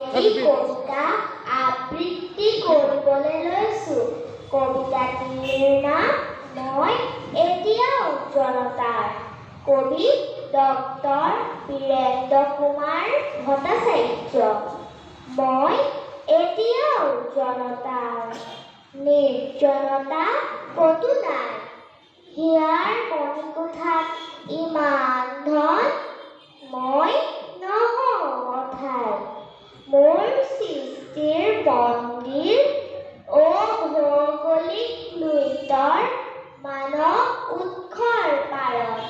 এই কবিতা আবৃত্তি কৰিবলৈ লৈছোঁ কবিতাটিৰ নাম মই এতিয়াও জনতাৰ কবি ডক্টৰ বীৰেন্দ্ৰ কুমাৰ ভট্টাচাৰ্য। মই এতিয়াও জনতাৰ নিৰ্জনতা ক'তো নাই। হিয়াৰ মণিকোঠাত ইমান মন্দিৰ ভৌগোলিক লুইতৰ মানৱ উৎসৰ পাৰত।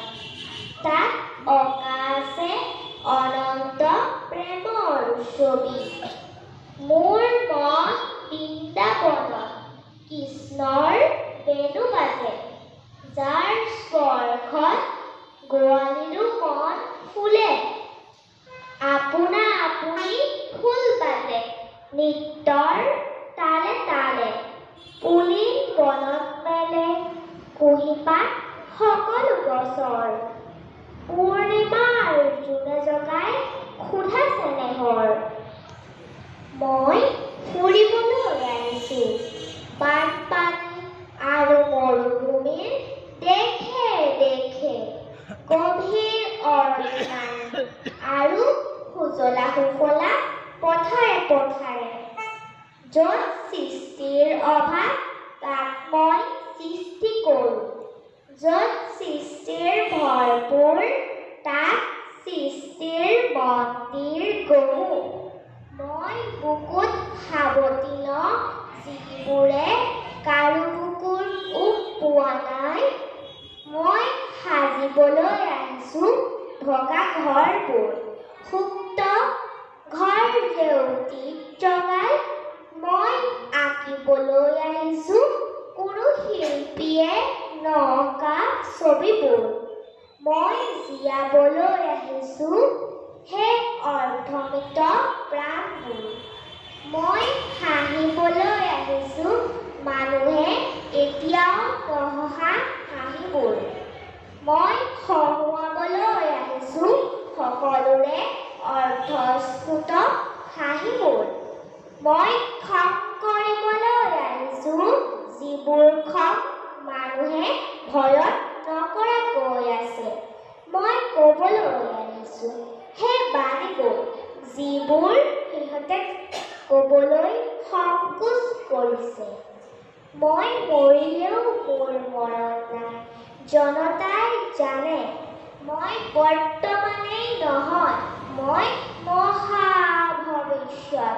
তাত অঁকা আছে অনন্ত প্ৰেমৰ ছবি। মোৰ মন বৃন্দাবনত কৃষ্ণৰ বেণু বাজে যাৰ স্পৰ্শত গোৱালিৰো মন ফুলে। গছৰ পূৰ্ণিমাৰ জোনে জগাই ক্ষুধা চেনেহৰ মই ফুৰিবলৈ আহিছোঁ বানপানী আৰু মৰুভূমিৰ দেশে দেশে গভীৰ অৰণ্যান আৰু সুজলা সুফলা পথাৰে পথাৰে য'ত সৃষ্টিৰ অভাৱ তাত মই সৃষ্টি কৰোঁ। য'ত সৃষ্টিৰ ভৰপূৰ তাত সৃষ্টিৰ মন্দিৰ গঢ়ো মই বুকুত সাৱটি লওঁ যিবোৰে কাৰো বুকুত উক পোৱা নাই মই সাজিবলৈ আহিছোঁ ভগা ঘৰবোৰ। সুপ্ত ঘৰ জেউতিত জগাই মই আঁকিবলৈ আহিছোঁ কোনো শিল্পীয়ে নঅঁকা ছবিবোৰ। মই জীয়াবলৈ আহিছোঁ সেই অৰ্ধমিত প্ৰাণবোৰ। মই হাঁহিবলৈ আহিছোঁ মানুহে এতিয়াও নহঁহা হাঁহিবোৰ। মই হহুৱাবলৈ আহিছোঁ সকলোৰে অৰ্ধস্ফুট হাঁহিবোৰ। মই খং কৰিবলৈ আহিছোঁ যিবোৰ খং মানুহে ভয়ত নকৰাকৈ আছে মই ক'বলৈ আহিছোঁ সেই বাণীবোৰ যিবোৰ সিহঁতে ক'বলৈ সংকোচ কৰিছে মই মৰিলেও মোৰ মৰণ নাই জনতাই জানে মই বৰ্তমানেই নহয় মই মহা ভৱিষ্যত